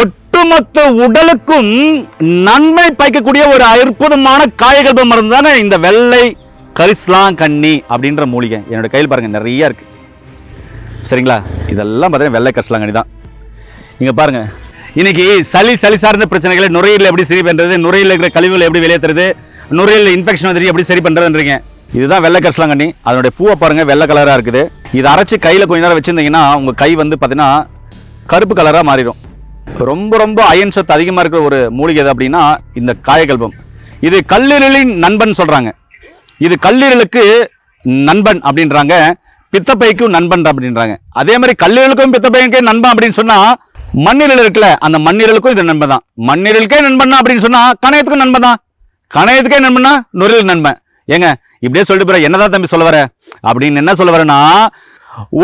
ஒட்டுமொத்த உடலுக்கும் நன்மை பயக்கக்கூடிய ஒரு அற்புதமான காயகல்ப மருந்து தானே இந்த வெள்ளை கரிஸ்லாங்கண்ணி அப்படின்ற மூலிகை. என்னோட கையில் பாருங்க நிறைய இருக்கு. சரிங்களா? இதெல்லாம் பார்த்தீங்கன்னா வெள்ளை கரிசலாங்கண்ணி தான். இங்கே பாருங்க. இன்னைக்கு சளி சளி சார்ந்த பிரச்சனைகளை நுரையீரல் எப்படி சரி பண்ணுறது நுரையீரல் இருக்கிற கழிவுகளை எப்படி வெளியேற்றுறது நுரையீரல் இன்ஃபெக்ஷன் வந்து எப்படி சரி பண்ணுறதுன்றீங்க இதுதான் வெள்ளை கரிசலாங்கண்ணி அதனுடைய பூவை பாருங்கள் வெள்ளை கலராக இருக்குது. இதை அரைச்சி கையில் கொஞ்ச நேரம் வச்சுருந்தீங்கன்னா உங்கள் கை வந்து பார்த்தீங்கன்னா கருப்பு கலராக மாறிடும். ரொம்ப ரொம்ப அயன் சத்து அதிகமாக இருக்கிற ஒரு மூலிகை எது அப்படின்னா இந்த காயகல்பம். இது கல்லீரலின் நண்பன் சொல்கிறாங்க இது கல்லீரலுக்கு நண்பன் அப்படின்றாங்க. பித்தப்பைக்கும் நண்பன் அப்படின்றாங்க. அதே மாதிரி கல்லீரலுக்கும் பித்தப்பைக்கும் நண்பன் அப்படின்னு சொன்னால் மண்ணீரல் இருக்குல்ல அந்த மண்ணீரலுக்கும் இது நண்பன் தான். மண்ணீரலுக்கே நண்பன் அப்படின்னு சொன்னால் கணையத்துக்கும் நண்பன் தான். கணையத்துக்கே நண்பன்னா நுரையீரல் நண்பன். ஏங்க இப்படியே சொல்லிட்டு போற என்னதான் தம்பி சொல்ல வர? அப்படின்னு என்ன சொல்ல வரேன்னா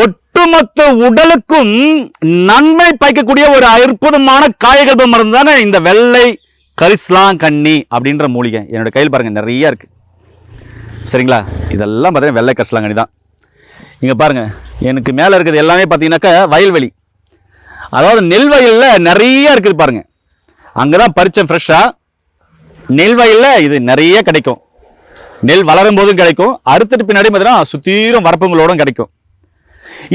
ஒட்டுமொத்த உடலுக்கும் நன்மை பயக்கக்கூடிய ஒரு அற்புதமான காயகல்ப மருந்து தானே இந்த வெள்ளை கரிஸ்லாங்கண்ணி அப்படின்ற மூலிகை. என்னோட கையில் பாருங்க நிறைய இருக்கு. சரிங்களா? இதெல்லாம் பார்த்தீங்கன்னா வெள்ளை கரிசலாங்கண்ணி தான். இங்கே பாருங்க எனக்கு மேலே இருக்கிறது எல்லாமே பார்த்தீங்கன்னாக்கா வயல்வெளி அதாவது நெல் வயலில் நிறைய இருக்குது பாருங்க. அங்கே தான் பறித்தேன் ஃப்ரெஷ்ஷாக நெல் வயலில் இது நிறைய கிடைக்கும். நெல் வளரும் போதும் கிடைக்கும். அறுத்துட்டு பின்னாடி பார்த்தீங்கன்னா சுத்தீரும் வரப்புங்களோடும் கிடைக்கும்.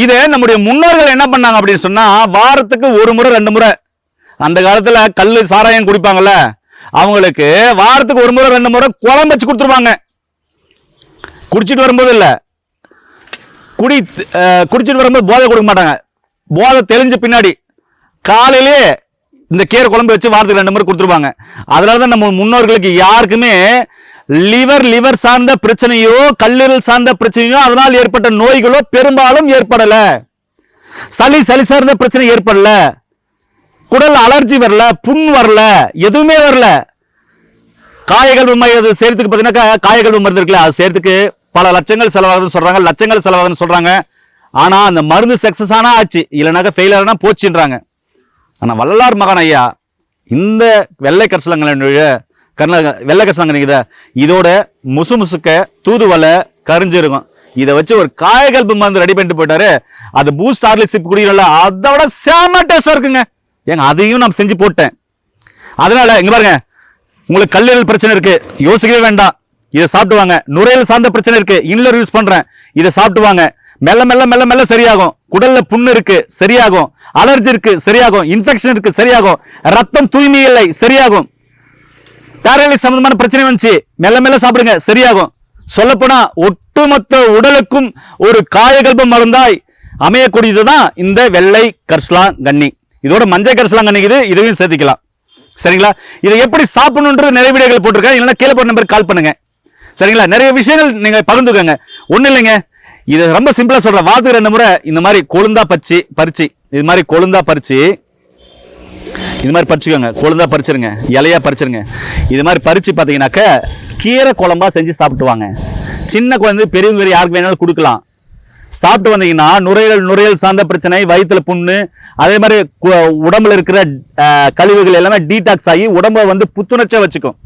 இதை நம்முடைய முன்னோர்கள் என்ன பண்ணாங்க அப்படின்னு சொன்னா வாரத்துக்கு ஒரு முறை ரெண்டு முறை. அந்த காலத்துல கல் சாராயம் குடிப்பாங்கல்ல அவங்களுக்கு வாரத்துக்கு ஒரு முறை ரெண்டு முறை குழம்பு வச்சு கொடுத்துருவாங்க. குடிச்சிட்டு வரும்போது இல்ல. குடி குடிச்சிட்டு வரும்போது போதை கொடுக்க மாட்டாங்க. போதை தெளிஞ்ச பின்னாடி காலையிலே இந்த கீரை குழம்பு வச்சு வாரத்துக்கு ரெண்டு முறை கொடுத்துருவாங்க. அதனால தான் நம்ம முன்னோர்களுக்கு யாருக்குமே லிவர் லிவர் சார்ந்த பிரச்சனையோ கல்லீரல் சார்ந்த பிரச்சனையோ அதனால் ஏற்பட்ட நோய்களோ பெரும்பாலும் ஏற்படல. சளி சளி சார்ந்த பிரச்சனை ஏற்படல. குடல் அலர்ஜி வரல புண் வரல எதுவுமே வரல. காயகல்பு மையம் செய்யறதுக்கு பார்த்தீங்கன்னா காயகல்பு மருந்து இருக்குல்ல அது செய்யறதுக்கு பல லட்சங்கள் செலவாகுதுன்னு சொல்றாங்க லட்சங்கள் செலவாகுதுன்னு சொல்றாங்க. ஆனா அந்த மருந்து சக்சஸ் ஆனா ஆச்சு. இல்லைனாக்கா ஃபெயில் ஆனா போச்சுன்றாங்க. ஆனா வள்ளலார் மகன் ஐயா இந்த வெள்ளை கரிசலங்களுடைய கர்நாடகா வெள்ளை கரிசலங்க இதை இதோட முசு முசுக்க தூதுவலை கரிஞ்சிருக்கும் இதை வச்சு ஒரு காயகல்பு மருந்து ரெடி பண்ணிட்டு போயிட்டாரு. அது பூஸ்ட் சிப் குடிக்கிறல அதை விட செம டேஸ்டா இருக்குங்க. ஏங்க அதையும் நான் செஞ்சு போட்டேன். அதனால இங்க பாருங்க உங்களுக்கு கல்லீரல் பிரச்சனை இருக்கு. யோசிக்கவே வேண்டாம். இதை சாப்பிட்டு வாங்க. நுரையீரல் சார்ந்த பிரச்சனை இருக்கு. இன்லர் யூஸ் பண்றேன். இதை சாப்பிட்டு வாங்க. மெல்ல மெல்ல மெல்ல மெல்ல சரியாகும். குடல்ல புண்ணு இருக்கு சரியாகும். அலர்ஜி இருக்கு சரியாகும். இன்ஃபெக்ஷன் இருக்கு சரியாகும். ரத்தம் தூய்மை இல்லை சரியாகும். பேரலைஸ் சம்பந்தமான பிரச்சனை வந்துச்சு. மெல்ல மெல்ல சாப்பிடுங்க. சரியாகும். சொல்லப்போனா ஒட்டுமொத்த உடலுக்கும் ஒரு காயகல்பம் மருந்தாய் அமையக்கூடியது தான் இந்த வெள்ளை கரிசலாங்கண்ணி. இதோட மஞ்சள் கரிசலாங்கண்ணி இது இதையும் சேர்த்துக்கலாம். சரிங்களா? இதை எப்படி சாப்பிடணுன்ற நிறைய வீடியோகள் போட்டிருக்கேன். இல்லைன்னா கீழே போன நம்பருக்கு கால் பண்ணுங்க. சரிங்களா? நிறைய விஷயங்கள் நீங்கள் பகிர்ந்துக்கோங்க. ஒன்றும் இல்லைங்க. இதை ரொம்ப சிம்பிளாக சொல்கிறேன் வாத்துக்கு ரெண்டு முறை இந்த மாதிரி கொழுந்தா பச்சி பறிச்சு. இது மாதிரி கொழுந்தா பறிச்சு இது மாதிரி பறிச்சுக்கோங்க. கொழுந்தா பறிச்சிருங்க. இலையா பறிச்சிருங்க. இது மாதிரி பறிச்சு பார்த்தீங்கன்னாக்க கீரை குழம்பா செஞ்சு சாப்பிட்டு வாங்க சின்ன குழந்தை பெரியவங்க யாருக்கு வேணாலும் கொடுக்கலாம். சாப்பிட்டு வந்தீங்கன்னா நுரையீரல் நுரையீரல் சார்ந்த பிரச்சனை வயிற்றுல புண்ணு அதே மாதிரி கு- உடம்புல இருக்கிற கழிவுகள் எல்லாமே டீடாக்ஸ் ஆகி உடம்பை வந்து புத்துணர்ச்சியாக வச்சுக்கும்.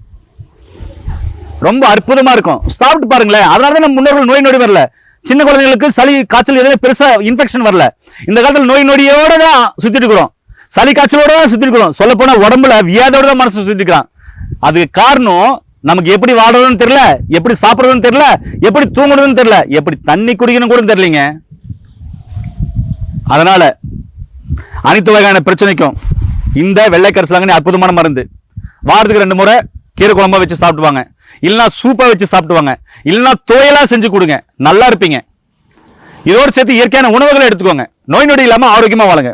ரொம்ப அற்புதமா இருக்கும். சாப்பிட்டு பாருங்களேன். அதனால தான் நம்ம முன்னோர்கள் நோய் நொடி வரல. சின்ன குழந்தைங்களுக்கு சளி காய்ச்சல் எதுவுமே பெருசா இன்ஃபெக்ஷன் வரல. இந்த காலத்தில் நோய் நொடியோட தான் சுத்திட்டு இருக்கிறோம். சளி காய்ச்சலோட தான் சுத்திட்டு சொல்ல போனா உடம்புல வியாதியோட தான் மனசு சுத்திட்டு அதுக்கு காரணம் நமக்கு எப்படி வாடுறதுன்னு தெரியல எப்படி சாப்பிடுறதுன்னு தெரியல எப்படி தூங்குறதுன்னு தெரியல எப்படி தண்ணி குடிக்கணும் கூட தெரியலீங்க. அதனால அனைத்து வகையான பிரச்சனைக்கும் இந்த வெள்ளை அற்புதமான மருந்து. வாரத்துக்கு ரெண்டு முறை கீரை குழம்பா வச்சு சாப்பிடுவாங்க இல்லைன்னா சூப்பாக வச்சு சாப்பிடுவாங்க இல்லைன்னா தோயெல்லாம் செஞ்சு கொடுங்க. நல்லா இருப்பீங்க. இதோடு சேர்த்து இயற்கையான உணவுகளை எடுத்துக்கோங்க. நோய் நொடி இல்லாமல் ஆரோக்கியமாக வாழுங்க.